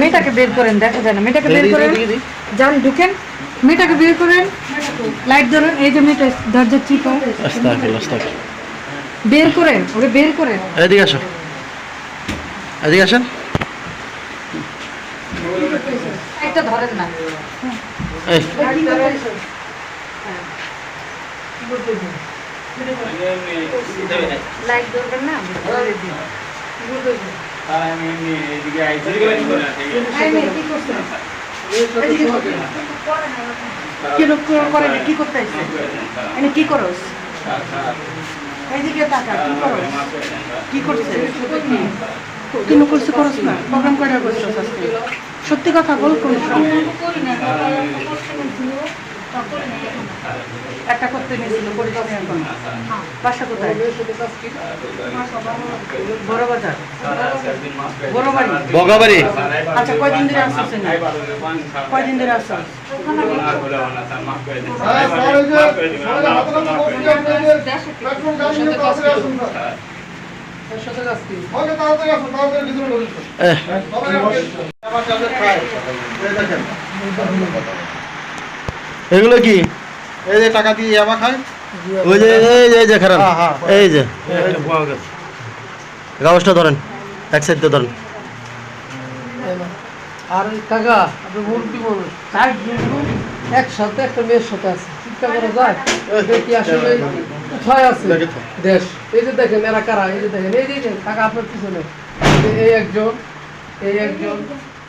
মেয়েটাকে বের করেন দেখা যায় না। মেয়েটাকে বের করেন। যান ঢুকেন। মেয়েটাকে বের করেন। লাইট ধরেন। এই যে মেয়েটা দরজা চিপা। বের করেন ওকে বের করেন। এদিকে আসো। এদিকে আসেন। একটা ধরেন না। এই। ধরবেন না কি? কি লোক করে না, কি করতে আইছে? এনে কি করস এইদিকে তাকা কি করস কি করছে কি করছে করস না প্রোগ্রাম কয়টা করছিস সত্যি কথা বল কোন একটা করতে নিয়েছিল করিস না এখন। বাসা কোথায়? বড় বাজার বড় বাড়ি বগাবাড়ি। আচ্ছা কয়দিন ধরে আসছেন কয়দিন ধরে আসছেন এহ, এগুলো কি? এই যে টাকা দিয়ে ইয়াবা খায়? ওই যে এই যে এই যে খারাপ হ্যাঁ, হ্যাঁ। এই যে। কাগজটা ধরেন এক সাইডটা ধরেন। আর ওই কাকা আপনি মুরব্বী মানুষ চার জন একসাথে একটা মেয়ের সাথে আছে। চিন্তা করা যায়? কি আসলে কোথায় আছে? দেশ। এই যে দেখেন এরা কারা? এই যে দেখেন এই যে দেখেন, কাকা আপনার পিছনে। এই এই একজন এই একজন।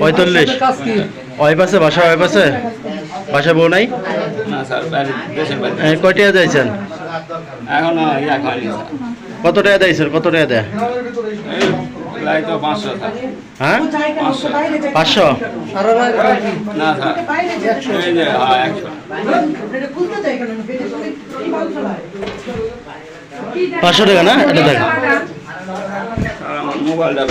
পঁয়তাল্লিশ। ওই পাশে বাসা ওই পাশে? বাসায় বউ নাই? কয় টাকা স্যার। কত টাকা দিয়েছেন? কত টাকা দেয়? হ্যাঁ? পাঁচশো। হ্যাঁ পাঁচশো টাকা না? এটা দেখ। মোবাইলটা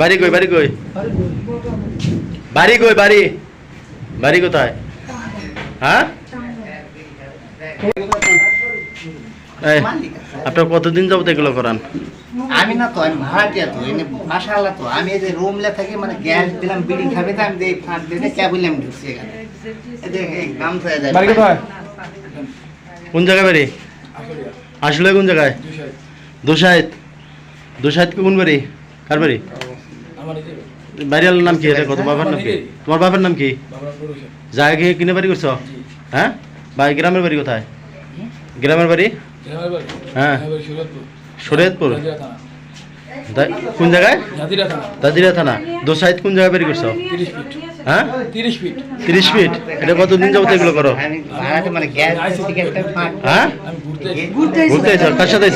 বাড়ি কই বাড়ি কই? বাড়ি কই বাড়ি? বাড়ি কোথায়? হ্যাঁ? আপনার কতদিন যাবত এগুলো করান? আমি না তো আমি ভাড়াটিয়া তো এনে আলা তো। আমি এই যে রুমলে থাকি মানে গ্যাস দিলাম বিড়ি খাবে তো আমি এই ফাঁক দিয়ে ক্যাবিলে আমি ঢুকছি এখানে। বাড়ি কোথায়? কোন জায়গায় বাড়ি? আসলে কোন জায়গায়? দুসাইদ দুসাইদ কোন বাড়ি? কার বাড়ি? বাড়িওয়ালার নাম কি? এটা কত বাবার নাম কি? তোমার বাবার নাম কি? জায়গা কিনে বাড়ি করছ? হ্যাঁ? বা গ্রামের বাড়ি কোথায়? গ্রামের বাড়ি? হ্যাঁ। শরীয়তপুর কোন জায়গায়? দাদিরা থানা। দোসাইদ কোন জায়গায় বাড়ি করছ? হ্যাঁ? তিরিশ ফিট। তিরিশ ফিট। এটা কতদিন যাবত এগুলো করো? মানে হ্যাঁ? ঘুরতে কার সাথে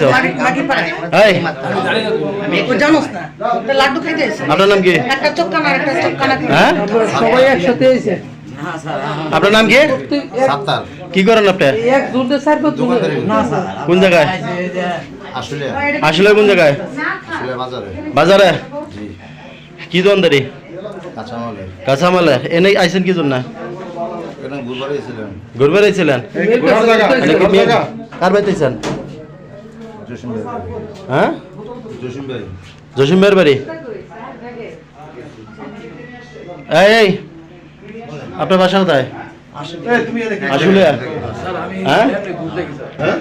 আপনার নাম কি? হ্যাঁ? আপনারা সবাই একসাথে এসে। আপনার নাম কি? কি করেন আপনি? কোন জায়গায়? আসলে আসলে কোন জায়গায়? আসলে বাজারে। বাজারে? কি দোকানদারি? কাঁচামালের। কাঁচামালে এনে আইছেন কি জন্য? ঘুরবারে ছিলেন। আইছিলেন কার বাইতেছেন হ্যাঁ? জসিম ভাইয়ের বাড়ি? এই। আপনার বাসা কোথায়? আসলে হ্যাঁ? হ্যাঁ?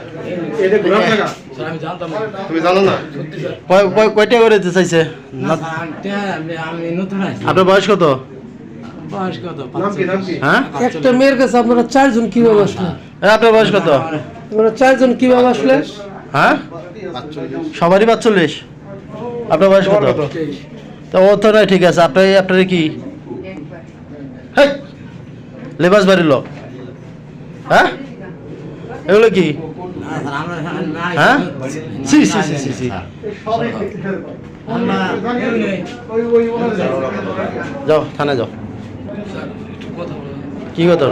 তুমি জানো না? কয়টা করে দিতে চাইছে? না- আমি নতুন আছি আপনার বয়স কত? হ্যাঁ? একটা মেয়ের কাছে আপনারা চারজন কীভাবে আসলেন? আপনার বয়স কত? আপনারা চারজন কীভাবে আসলেন? হ্যাঁ? সবারই পাঁচচল্লিশ? আপনার বয়স কত? তো ও তো নয় ঠিক আছে। আপনার আপনার কি? লেবাস বাড়ির লোক। হ্যাঁ? এগুলো কি? হ্যাঁ? সি সি সি সি সি যাও, থানায় যাও। কি কথা?